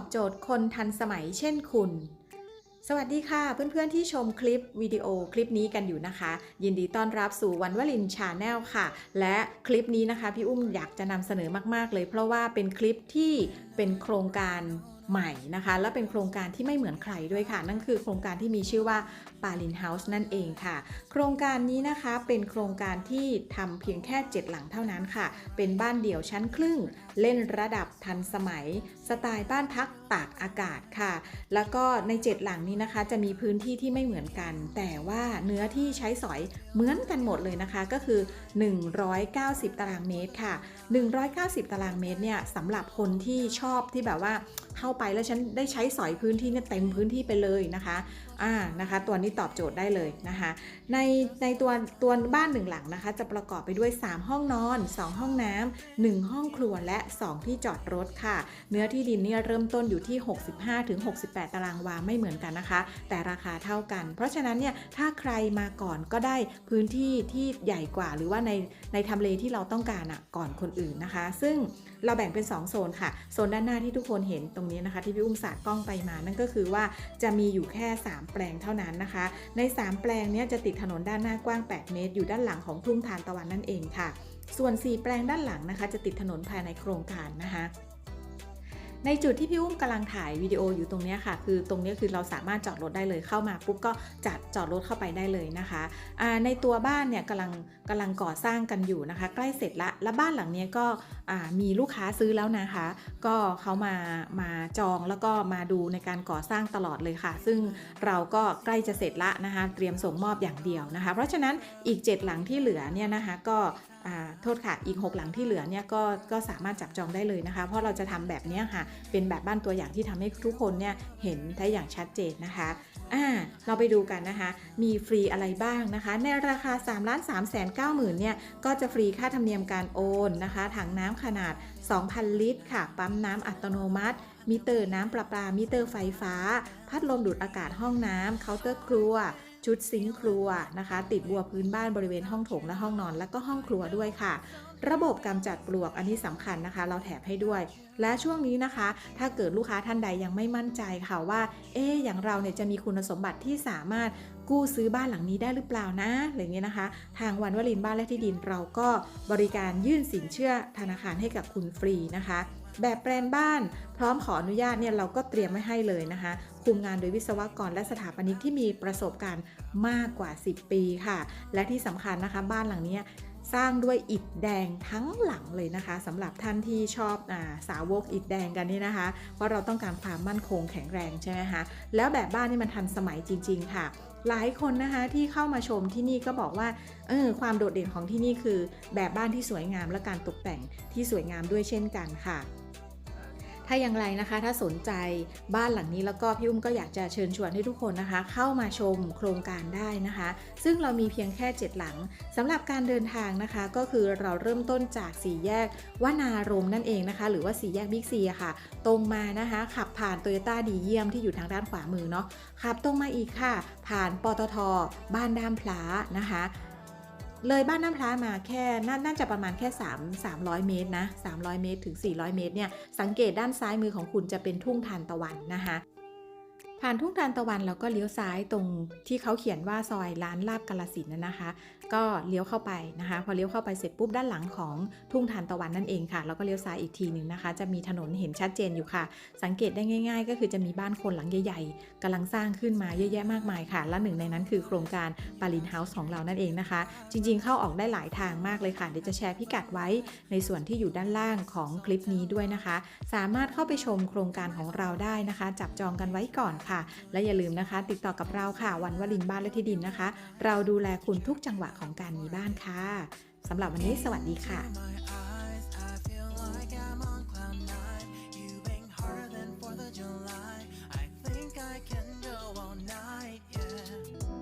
อบโจทย์คนทันสมัยเช่นคุณ สวัสดีค่ะ เพื่อนๆที่ชมคลิปวิดีโอคลิปนี้กันอยู่นะคะ ยินดีต้อนรับสู่วันวลินชาแนลค่ะ และคลิปนี้นะคะ พี่อุ้มอยากจะนำเสนอมากๆ เลยเพราะว่าเป็นคลิปที่เป็นโครงการใหม่นะคะ และเป็นโครงการที่ไม่เหมือนใครด้วยค่ะ นั่นคือโครงการที่มีชื่อว่าปาลินเฮาส์นั่นเองค่ะ โครงการนี้นะคะเป็นโครงการที่ทำเพียงแค่ 7 หลังเท่านั้นค่ะ เป็นบ้านเดี่ยวชั้นครึ่ง เล่นระดับทันสมัย สไตล์บ้านพักตากอากาศค่ะ แล้วก็ใน 7 หลังนี้นะคะ จะมีพื้นที่ที่ไม่เหมือนกัน แต่ว่าเนื้อที่ใช้สอยเหมือนกันหมดเลยนะคะก็คือ 190 ตารางเมตรค่ะ 190 ตารางเมตรเนี่ยสำหรับคนที่ชอบที่แบบว่าเข้าไปแล้วฉันได้ใช้สอยพื้นที่เนี่ยเต็มพื้นที่ไปเลยนะคะอ่านะคะ ตัวนี้ตอบโจทย์ได้เลยนะคะ ในในตัวตัวบ้านหนึ่งหลังนะคะ จะประกอบไปด้วย 3 ห้องนอน 2 ห้องน้ำ1ห้องครัวและ2 ที่จอดรถค่ะ เนื้อที่ดินเนี่ยเริ่มต้นอยู่ที่ 65-68 ตารางวาไม่เหมือนกันนะคะ แต่ราคาเท่ากัน เพราะฉะนั้นเนี่ยถ้าใครมาก่อนก็ได้พื้นที่ที่ใหญ่กว่า หรือว่าในในทำเลที่เราต้องการอะก่อนคนอื่นนะคะ ซึ่งเราแบ่งเป็น 2 โซนค่ะ โซนด้านหน้าที่ทุกคนเห็นตรงนี้นะคะ ที่พี่อุ้มสาดกล้องไปมา นั่นก็คือว่าจะมีอยู่แค่ 3 แปลงเท่านั้นนะคะ ใน 3 แปลงเนี้ยจะติดถนนด้านหน้ากว้าง 8 เมตร อยู่ด้านหลังของทุ่งทานตะวันนั่นเองค่ะ ส่วน 4 แปลงด้านหลังนะคะ จะติดถนนภายในโครงการนะคะ ในจุดที่พี่อุ้มกำลังถ่ายวิดีโออยู่ตรงนี้ค่ะ คือตรงนี้คือเราสามารถจอดรถได้เลยเข้ามาปุ๊บก็จัดจอดรถเข้าไปได้เลยนะคะในตัวบ้านเนี่ยกำลังกำลังก่อสร้างกันอยู่นะคะ ใกล้เสร็จละแล้วบ้านหลังนี้ก็มีลูกค้าซื้อแล้วนะคะ ก็เขามามาจองแล้วก็มาดูในการก่อสร้างตลอดเลยค่ะ ซึ่งเราก็ใกล้จะเสร็จละนะคะ เตรียมส่งมอบอย่างเดียวนะคะ เพราะฉะนั้นอีก 7 หลังที่เหลือเนี่ยนะคะ ก็ โทษค่ะ อีก 6 หลังที่เหลือเนี่ยก็ก็สามารถจับจองได้เลยนะคะ เพราะเราจะทำแบบนี้ค่ะ เป็นแบบบ้านตัวอย่างที่ทำให้ทุกคนเนี่ยเห็นได้อย่างชัดเจนนะคะอ่าเราไปดูกันนะคะ มีฟรีอะไรบ้างนะคะ ในราคา3ล้าน3แสน9หมื่นเนี่ย ก็จะฟรีค่าธรรมเนียมการโอนนะคะ ถังน้ำขนาด 2,000 ลิตร ค่ะ ปั๊มน้ำอัตโนมัติ มิเตอร์น้ำประปา มิเตอร์ไฟฟ้า พัดลมดูดอากาศห้องน้ำเคาน์เตอร์ครัว ชุดซิงค์ครัวนะคะ ติดบัวพื้นบ้านบริเวณห้องโถงและห้องนอน และก็ห้องครัวด้วยค่ะ ระบบกำจัดปลวกอันนี้สำคัญนะคะ เราแถมให้ด้วย และช่วงนี้นะคะ ถ้าเกิดลูกค้าท่านใดยังไม่มั่นใจค่ะว่า เอ๊อย่างเราเนี่ยจะมีคุณสมบัติที่สามารถกู้ซื้อบ้านหลังนี้ได้หรือเปล่านะอะไรเงี้ยนะคะ ทางวันวลินบ้านและที่ดินเราก็บริการยื่นสินเชื่อธนาคารให้กับคุณฟรีนะคะ แบบแปลนบ้าน พร้อมขออนุญาตเนี่ยเราก็เตรียมไว้ให้เลยนะคะ คุมงานโดยวิศวกรและสถาปนิกที่มีประสบการณ์มากกว่า 10 ปีค่ะ และที่สำคัญนะคะ บ้านหลังนี้ สร้างด้วยอิฐแดงทั้งหลังเลยนะคะสำหรับท่านที่ชอบอาสาวกอิฐแดงกันนี่นะคะเพราะเราต้องการความมั่นคงแข็งแรงใช่ไหมคะแล้วแบบบ้านนี่มันทันสมัยจริง ๆ ค่ะ หลายคนนะคะที่เข้ามาชมที่นี่ก็บอกว่าเออความโดดเด่นของที่นี่คือ แบบบ้านที่สวยงามและการตกแต่งที่สวยงามด้วยเช่นกันค่ะ ถ้าอย่างไรนะคะ ถ้าสนใจบ้านหลังนี้แล้วก็พี่อุ้มก็อยากจะเชิญชวนให้ทุกคนนะคะ เข้ามาชมโครงการได้นะคะ ซึ่งเรามีเพียงแค่ 7 หลังสำหรับการเดินทางนะคะ ก็คือเราเริ่มต้นจากสี่แยกวานารมนั่นเองนะคะ หรือว่าสี่แยกบิ๊กซีค่ะ ตรงมานะคะ ขับผ่านโตโยต้าดีเยี่ยมที่อยู่ทางด้านขวามือเนาะขับตรงมาอีกค่ะ ผ่านปตท บ้านด้ามพลานะคะ เลยบ้านน้ำพร้ามาแค่น,น่าจะประมาณแค่ 3 300 เมตรนะ 300 เมตรถึง 400 เมตรเนี่ย สังเกตด้านซ้ายมือของคุณจะเป็นทุ่งทานตะวันนะคะ ผ่านทุ่งทานตะวันเราก็เลี้ยวซ้ายตรงที่เขาเขียนว่าซอยร้านลาบกาลสินนะนะคะ ก็เลี้ยวเข้าไปนะคะ พอเลี้ยวเข้าไปเสร็จปุ๊บด้านหลังของทุ่งทานตะวันนั่นเองค่ะแล้วก็เลี้ยวซ้ายอีกทีหนึ่งนะคะ จะมีถนนเห็นชัดเจนอยู่ค่ะ สังเกตได้ง่าย ๆ ก็คือจะมีบ้านคนหลังใหญ่ๆกำลังสร้างขึ้นมาเยอะแยะมากมายค่ะและหนึ่งในนั้นคือโครงการปาลินเฮาส์ของเรานั่นเองนะคะ จริงๆเข้าออกได้หลายทางมากเลยค่ะเดี๋ยวจะแชร์พิกัดไว้ในส่วนที่อยู่ด้านล่างของคลิปนี้ด้วยนะคะ สามารถเข้าไปชมโครงการของเราได้นะคะ จับจองกันไว้ก่อนค่ะ และอย่าลืมนะคะ ติดต่อกับเราค่ะวันวลินบ้านและที่ดินนะคะ เราดูแลคุณทุกจังหวะของการมีบ้านค่ะสำหรับวันนี้สวัสดีค่ะ